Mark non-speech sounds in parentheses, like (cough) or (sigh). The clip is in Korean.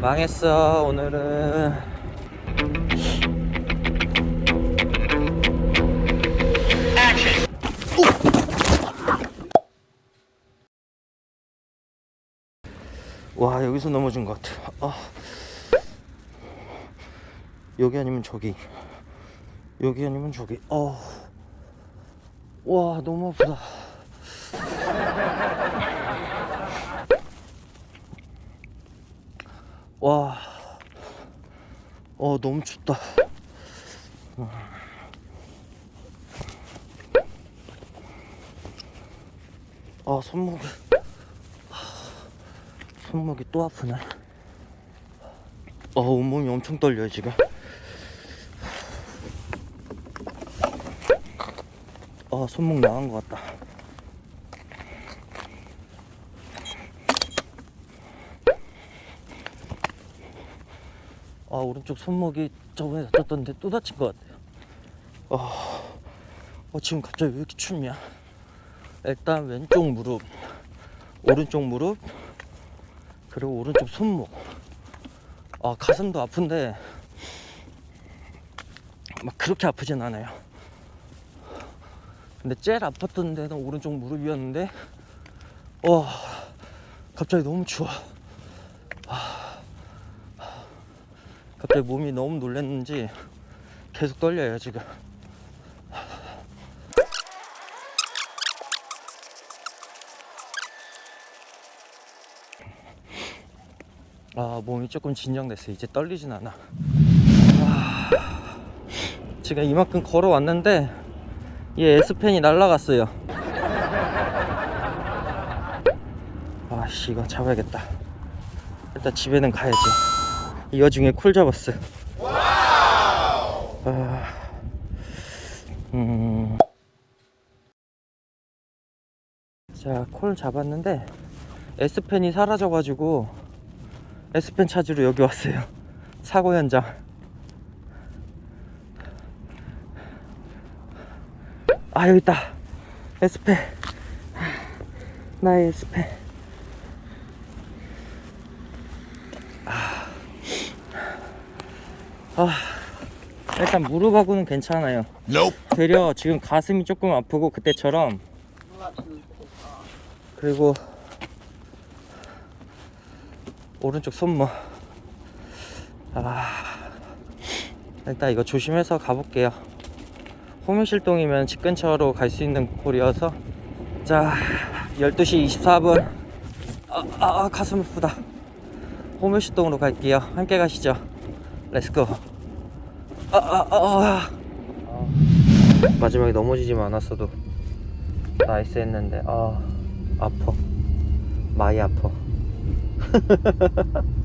망했어 오늘은. 와 여기서 넘어진 것 같아. 아. 여기 아니면 저기. 여기 아니면 저기. 어. 와 너무 아프다 와, 어 너무 춥다. 아 손목이, 손목이 또 아프네. 어 온몸이 엄청 떨려요 지금. 아 손목 나간 것 같다. 아 오른쪽 손목이 저번에 다쳤던데 또 다친 것 같아요. 아, 어, 지금 갑자기 왜 이렇게 춥냐? 일단 왼쪽 무릎, 오른쪽 무릎, 그리고 오른쪽 손목. 아 가슴도 아픈데 막 그렇게 아프진 않아요. 근데 제일 아팠던 데는 오른쪽 무릎이었는데, 와 갑자기 너무 추워. 갑자기 몸이 너무 놀랐는지 계속 떨려요 지금. 아 몸이 조금 진정됐어 이제 떨리진 않아. 와, 지금 이만큼 걸어왔는데 이 S펜이 날라갔어요. 아씨 이거 잡아야겠다. 일단 집에는 가야지 이 와중에 콜 잡았어. 아, 음. 자, 콜 잡았는데 S펜이 사라져가지고 S펜 찾으러 여기 왔어요. 사고 현장. 아 여기 있다. S펜. 나의 S펜. 아, 일단 무릎하고는 괜찮아요. 되려 지금 가슴이 조금 아프고 그때처럼. 그리고 오른쪽 손목 아 일단 이거 조심해서 가볼게요. 호미실동이면 집 근처로 갈 수 있는 꼴이어서. 자 12시 24분. 아, 아, 아 가슴 아프다. 호미실동으로 갈게요. 함께 가시죠 렛츠 고 아, 아, 아, 아. 마지막에 넘어지지만 않았어도 나이스 했는데 아 아파. 많이 아파 (laughs)